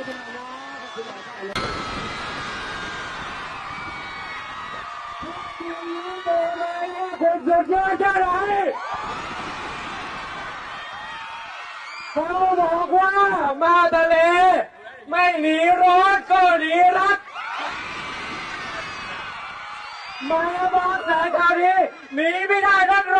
คุณสุดยอดแค่ไหนเขาบอกว่ามาทะเล ไม่หนีร้อนก็หนีรัก มาบอกแต่คราวนี้หนีไม่ได้ทั้งรู้